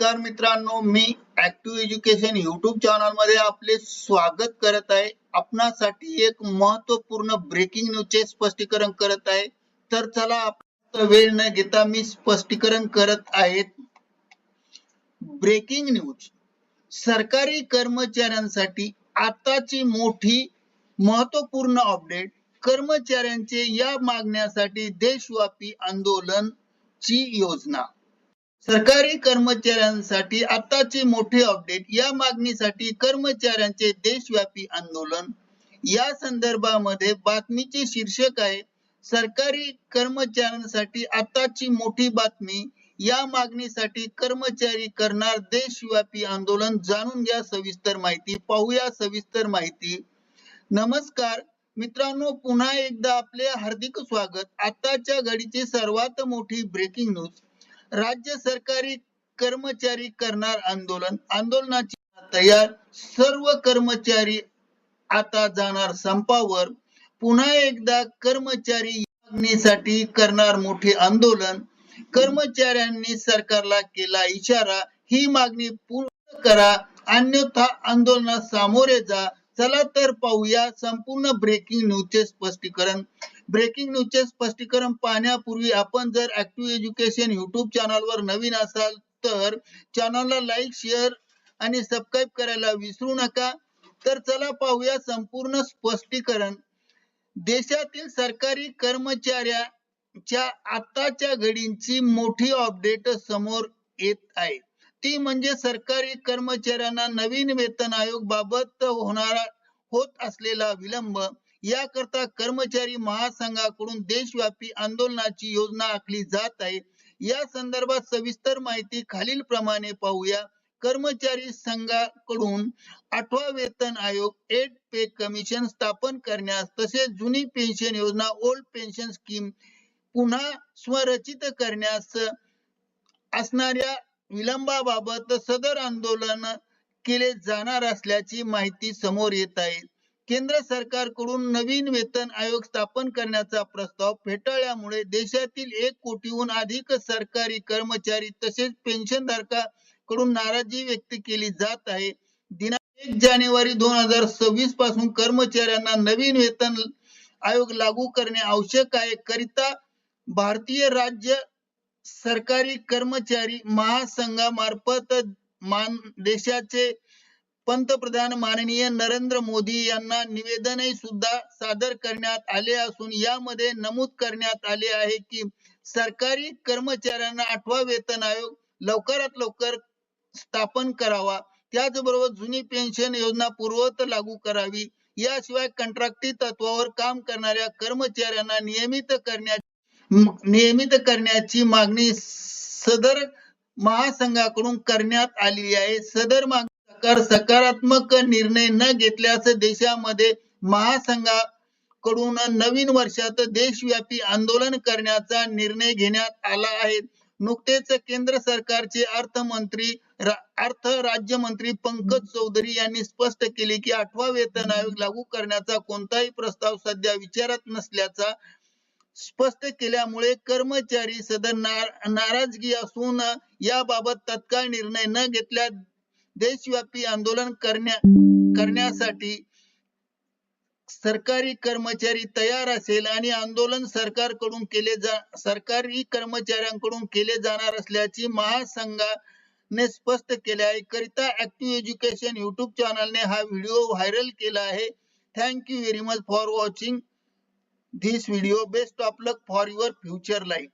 नमस्कार मित्रांनो मी ऍक्टिव्ह एज्युकेशन युट्यूब चॅनलमध्ये आपले स्वागत करत आहे. आपणासाठी एक महत्त्वपूर्ण ब्रेकिंग न्यूज चे स्पष्टीकरण करत आहे. तर चला आपला वेळ न घेता मी स्पष्टीकरण करत आहे. ब्रेकिंग न्यूज सरकारी कर्मचाऱ्यांसाठी आताची मोठी महत्त्वपूर्ण अपडेट कर्मचाऱ्यांचे या मागण्यासाठी देशव्यापी आंदोलन ची योजना. सरकारी कर्मचाऱ्यांसाठी आताचे मोठे अपडेट या मागणीसाठी कर्मचाऱ्यांचे देशव्यापी आंदोलन. या संदर्भामध्ये बातमीचे शीर्षक आहे सरकारी कर्मचाऱ्यांसाठी आताची मोठी बातमी. या मागणीसाठी कर्मचारी करणार देशव्यापी आंदोलन. जाणून घ्या सविस्तर माहिती पाहूया सविस्तर माहिती. नमस्कार मित्रांनो पुन्हा एकदा आपले हार्दिक स्वागत. आताच्या घडीची सर्वात मोठी ब्रेकिंग न्यूज राज्य सरकारी कर्मचारी करणार आंदोलन. आंदोलनाची तयार सर्व कर्मचारी आता जाणार संपावर. पुन्हा एकदा कर्मचारी मागणीसाठी करणार मोठे आंदोलन. कर्मचाऱ्यांनी सरकारला केला इशारा. ही मागणी पूर्ण करा. अन्यथा आंदोलनात सामोरे जा. चला तर पाहूया संपूर्ण ब्रेकिंग न्यूजचे स्पष्टीकरण. ब्रेकिंग न्यूजचे स्पष्टीकरण पाहण्यापूर्वी आपण जर ऍक्टिव्ह एज्युकेशन युट्यूब चॅनलवर नवीन असाल तर चॅनलला लाईक शेअर आणि सबस्क्राईब करायला विसरू नका. तर चला पाहूया संपूर्ण स्पष्टीकरण. देशातील सरकारी कर्मचाऱ्याच्या आताच्या घडींची मोठी अपडेट समोर येत आहे. ती म्हणजे सरकारी कर्मचाऱ्यांना नवीन वेतन आयोग बाबत होणारा होत असलेला विलंब. याकरता कर्मचारी महासंघाकडून देशव्यापी आंदोलनाची योजना आखली जात आहे. या संदर्भात सविस्तर माहिती खालील प्रमाणे पाहूया. कर्मचारी संघाकडून आठवा वेतन आयोग एट पे कमिशन स्थापन करण्यास तसेच जुनी पेन्शन योजना ओल्ड पेन्शन स्कीम पुन्हा स्वरचित करण्यास असणाऱ्या विलंबाबाबत सदर आंदोलन केले जाणार असल्याची माहिती समोर येत आहे. केंद्र सरकारकडून नवीन वेतन आयोग स्थापन करण्याचा प्रस्ताव फेटाळल्यामुळे देशातील एक कोटीहून अधिक सरकारी कर्मचारी तसेच पेन्शनधारकाकडून नाराजी व्यक्त केली जात आहे. दिनांक एक जानेवारी दोन हजार सव्वीसपासून कर्मचाऱ्यांना नवीन वेतन आयोग लागू करणे आवश्यक आहे. करिता भारतीय राज्य सरकारी कर्मचारी महासंघामार्फत मान देशाचे पंतप्रधान माननीय नरेंद्र मोदी यांना निवेदनही सुद्धा सादर करण्यात आले असून यामध्ये नमूद करण्यात आले आहे की सरकारी कर्मचाऱ्यांना आठवा वेतन आयोग लवकरात लवकर स्थापन करावा. त्याचबरोबर जुनी पेन्शन योजना पूर्वत लागू करावी. याशिवाय कंत्राटी तत्वावर काम करणाऱ्या कर्मचाऱ्यांना नियमित करण्यात नियमित करण्याची मागणी सदर महासंघाकडून करण्यात आली आहे. सदर मागणी सरकार सकारात्मक निर्णय न घेतल्यास देशामध्ये महासंघाकडून नवीन वर्षात देशव्यापी आंदोलन करण्याचा निर्णय घेण्यात आला आहे. नुकतेच केंद्र सरकारचे अर्थमंत्री अर्थ राज्यमंत्री पंकज चौधरी यांनी स्पष्ट केले की आठवा वेतन आयोग लागू करण्याचा कोणताही प्रस्ताव सध्या विचारात नसल्याचा स्पष्ट केल्यामुळे कर्मचारी सदन नाराजगी असून याबाबत तत्काळ निर्णय न घेतल्या देशव्यापी आंदोलन करण्या करण्यासाठी सरकारी कर्मचारी तयार असेल आणि आंदोलन सरकारकडून केले जा सरकारी कर्मचाऱ्यांकडून केले जाणार असल्याची महासंघाने स्पष्ट केले आहे. करिता ऍक्टिव्ह एज्युकेशन युट्यूब चॅनलने हा व्हिडिओ व्हायरल केला आहे. Thank you very much for watching this video best of luck for your future life